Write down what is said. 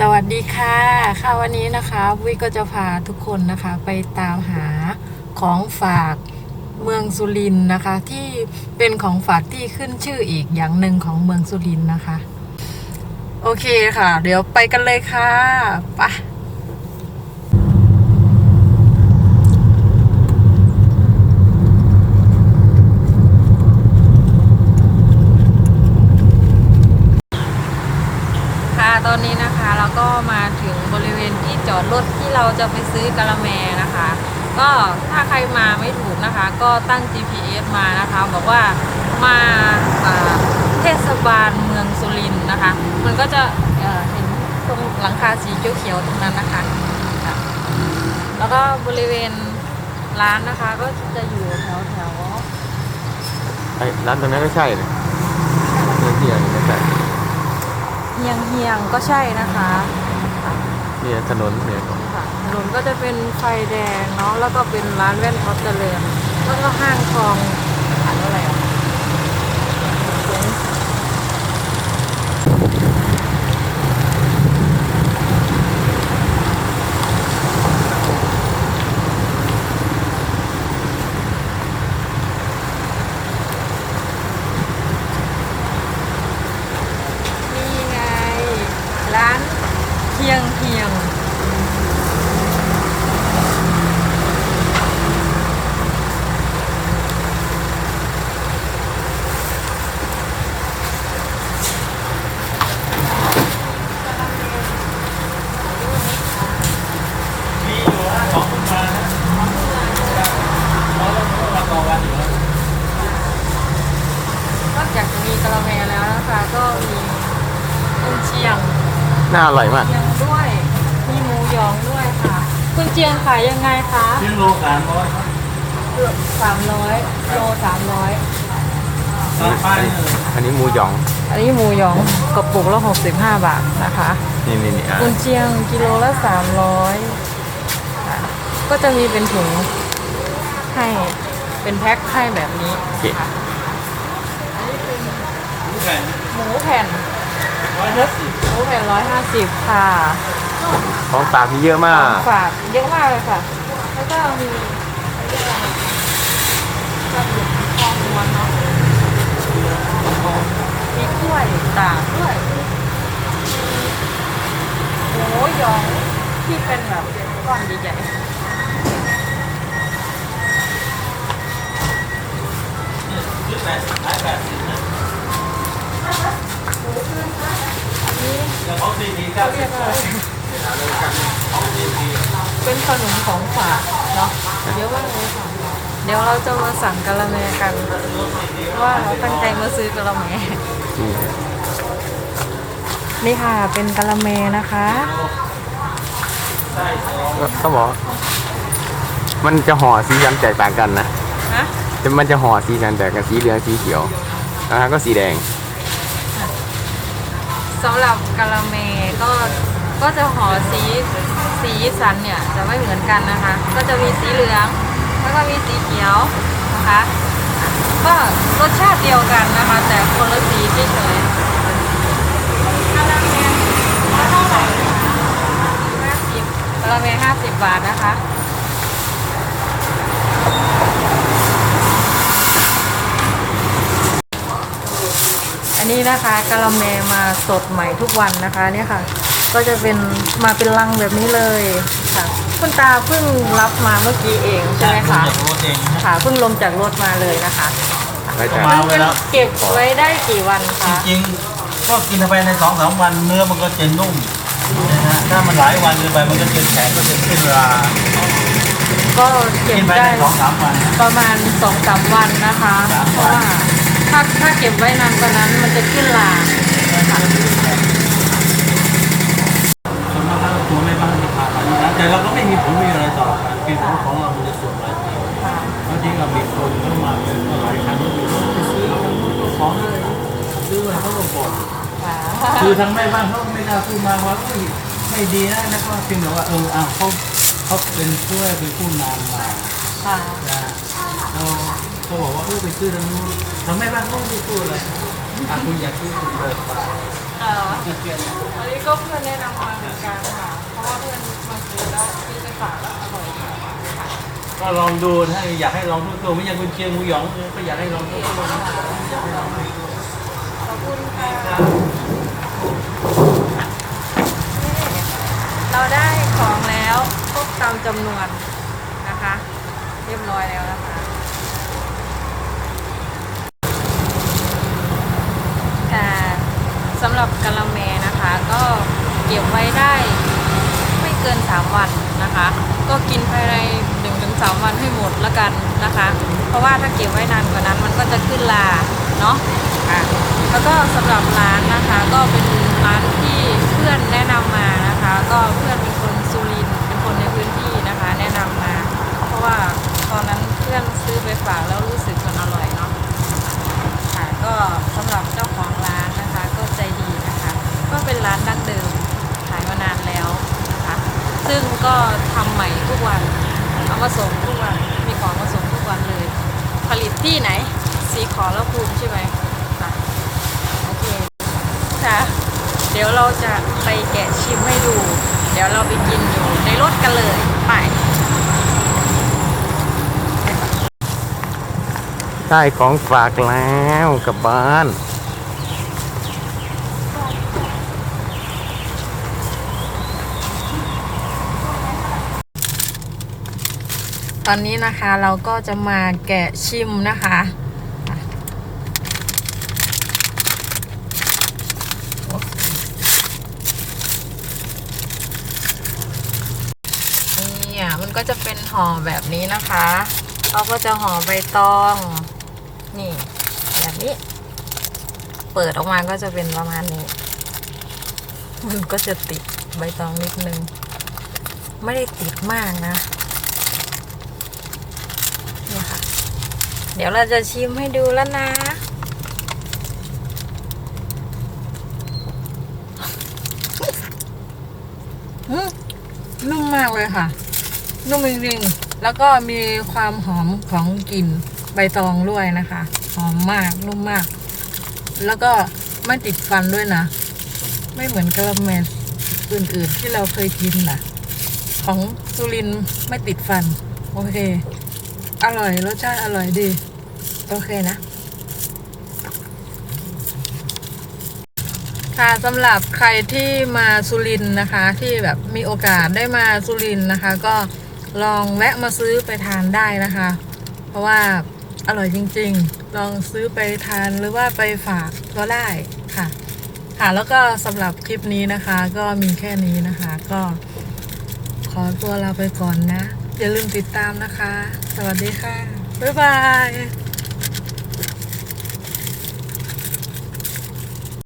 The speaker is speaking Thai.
สวัสดีค่ะค่ะวันนี้นะคะวิก็จะพาทุกคนนะคะ ไปตามหาของฝากเมืองสุรินทร์นะคะ ที่เป็นของฝากที่ขึ้นชื่ออีกอย่างหนึ่งของเมืองสุรินทร์นะคะ โอเคค่ะ เดี๋ยวไปกันเลยค่ะไปค่ะตอนนี้นะคะ มาถึงบริเวณที่จอดรถที่เราจะไปซื้อกะละแมนะคะ ก็ถ้าใครมาไม่ถูกนะคะ ก็ตั้ง GPS มานะคะ บอกว่ามาอ่าเทศบาลเมืองสุรินทร์นะคะ มันก็จะเอ่อเห็นตรงหลังคาสีเขียวๆตรงนั้นนะคะค่ะแล้วก็บริเวณร้านนะคะก็จะอยู่แถวแถวไอ้ร้านตรงนั้นก็ใช่เลยเที่ยงเที่ยงก็ใช่เฮียงเฮียงๆก็ใช่นะคะ เนี่ยถนนเนี่ยค่ะถนนก็จะเป็นไฟแดงเนาะแล้วก็เป็นร้านแว่นท็อปเจริญแล้วก็ห้างทองอ่านว่าอะไรอะ นี่ไง ร้านเฮียงเฮียง นอกจากจะมีกะละแมแล้วนะคะ ก็มีกุนเชียง น่าอร่อยมากเชียงด้วย มีหมูหยองด้วยค่ะกุนเชียงขายยังไงคะเลี้ยงโลสามร้อยสามร้อยโลสามร้อยตามป้ายนี่เลยอันนี้หมูหยอง อันนี้หมูหยองกระปุกละหกสิบห้าบาทนะคะ นี่นี่นี่อะกุนเชียงกิโลละสามร้อยก็จะมีเป็นถุงให้เป็นแพ็คให้แบบนี้โอเคผู้แข่งหมูแผ่น ร้อยห้าสิบหมูแผ่นร้อยห้าสิบค่ะของฝากที่เยอะมาก ฝากเยอะมากเลยค่ะ แล้วก็มีก็มีทองม้วนเนาะมีกล้วยตากด้วยโอ้ยองที่เป็นแบบก้อนใหญ่ซื้ เยอะมากเลยค่ะ เดี๋ยวเราจะมาสั่งกะละแมกัน ว่าเราตั้งใจมาซื้อกะละแมนี่นี่ค่ะเป็นกะละแมนะคะ เขาบอกว่ามันจะห่อสีสันแตกต่างกันนะฮะ แต่มันจะห่อสีสันแตกกันสีเหลืองสีเขียวนะฮะก็สีแดง สำหรับกะละแมก็ก็จะห่อสี สีสันเนี่ยจะไม่เหมือนกันนะคะ ก็จะมีสีเหลือง แล้วก็มีสีเขียวนะคะ ก็รสชาติเดียวกันนะคะ แต่คนละสีเฉยๆกะละแมเท่าไหร่ห้าสิบกะละแมห้าสิบบาทนะคะอันนี้นะคะกะละแมมาสดใหม่ทุกวันนะคะเนี่ยค่ะ ก็จะเป็นมาเป็นลังแบบนี้เลยค่ะ คุณตาเพิ่งรับมาเมื่อกี้เองใช่ไหมคะจากรถเองนะค่ะเพิ่งลงจากรถมาเลยนะคะไว้แต่มาไว้แล้วเก็บไว้ได้กี่วันจคะริงๆก็กินไปในสองสามวันเนื้อมันก็จะนุ่มนะฮะถ้ามันหลายวันเกินไปมันก็จะแข็งก็จะขึ้นราก็เก็กิบนไปได้ ในสองสามวัน ประมาณสองสามวันนะคะ สามเพวัราะน ว่าถ้าถ้าเก็บไว้นานกว่านั้นมันจะขึ้นลาค่ะ ส่วนมากถ้าตัวไม่บ้างที่ผ่านมานี่นะ แต่เราก็ไม่มีผลประโยชน์อะไรต่อการกินของของเรามันจะส่วนรายปีค่ะบางทีเรามีคนเข้ามาเป็นหลายครั้งก็คือไปซื้อเอาของเลยซื้อให้เขาลงก่อนค่ะคือทางแม่บ้านเขาไม่กล้าพูดมาว่าเฮ้ยไม่ดีนะนะก็เพียงแต่ว่าเอออ้าวเขาเขาเป็นผู้ให้เป็นผู้นำมาค่ะนะเขาเขาบอกว่าเออไปซื้อทางนู้นทางแม่บ้านเขาไม่พูดเลยอะคุณอยากซื้อคุณเปิดไปเอ่ออันนี้ก็เพื่อนแนะนำมาเหมือนแล้ว ซื้อไปฝากแล้วอร่อยดีค่ะก็ลองดูถ้าอยากให้ลองทุกตัวไม่อย่างคุณเชียงหมูหยองก็อยากให้ลองทุกตัวนะอยากให้ลองทุกตัวขอบคุณค่ะเราได้ของแล้วครบตามจำนวนนะคะ เรียบร้อยแล้วนะคะ แต่สำหรับกะละแมนะคะ ก็เก็บไว้ได้ไม่เกิน 3 วั นะคะ ก็กินภายใน1-3วันให้หมดละกันนะคะ เพราะว่าถ้าเก็บไว้นานกว่านั้นมันก็จะขึ้นลาเนาะค่ะแล้วก็สำหรับร้านนะคะก็เป็นร้านที่เพื่อนแนะนำมานะคะ ก็เพื่อนเป็นคนสุรินเป็นคนในพื้นที่นะคะ แนะนำมา เพราะว่าตอนนั้นเพื่อนซื้อไปฝากแล้วรู้สึกมันอร่อยเนาะค่ะก็สำหรับเจ้าของร้านนะคะ ก็ใจดีนะคะ ก็เป็นร้านดั้งเดิมขายมานานแล้วนะคะ ซึ่งก็ ทำใหม่ทุกวันเอามาส่งทุกวันมีของมาส่งทุกวันเลย ผลิตที่ไหน สีขอแล้วภูมิใช่ไหมค่ะโอเคค่ะเดี๋ยวเราจะไปแกะชิมให้ดู เดี๋ยวเราไปกินอยู่ในรถกันเลยไปได้ของฝากแล้วกลับบ้าน ตอนนี้นะคะเราก็จะมาแกะชิมนะคะ นี่ยมันก็จะเป็นห่อแบบนี้นะคะเขาก็จะห่อใบตอง นี่ แบบนี้ เปิดออกมาก็จะเป็นประมาณนี้ มันก็จะติดใบตองนิดนึง ไม่ได้ติดมากนะ นี่ค่ะ เดี๋ยวเราจะชิมให้ดูแล้วนะ นุ่มมากเลยค่ะ นุ่มจริงๆ แล้วก็มีความหอมของกลิ่นใบตองด้วยนะคะ หอมมากนุ่มมาก แล้วก็ไม่ติดฟันด้วยนะ ไม่เหมือนกระเมนอื่นๆ ที่เราเคยกินนะของสุรินไม่ติดฟัน โอเค อร่อย รสชาติอร่อยดี โอเคนะ ค่ะสำหรับใครที่มาสุรินนะคะ ที่แบบมีโอกาสได้มาสุรินนะคะ ก็ลองแวะมาซื้อไปทานได้นะคะ เพราะว่าอร่อยจริง ๆ ลองซื้อไปทานหรือว่าไปฝากก็ได้ค่ะ ค่ะแล้วก็สำหรับคลิปนี้นะคะ ก็มีแค่นี้นะคะ ก็ขอตัวลาไปก่อนนะ อย่าลืมติดตามนะคะ สวัสดีค่ะ บ๊ายบาย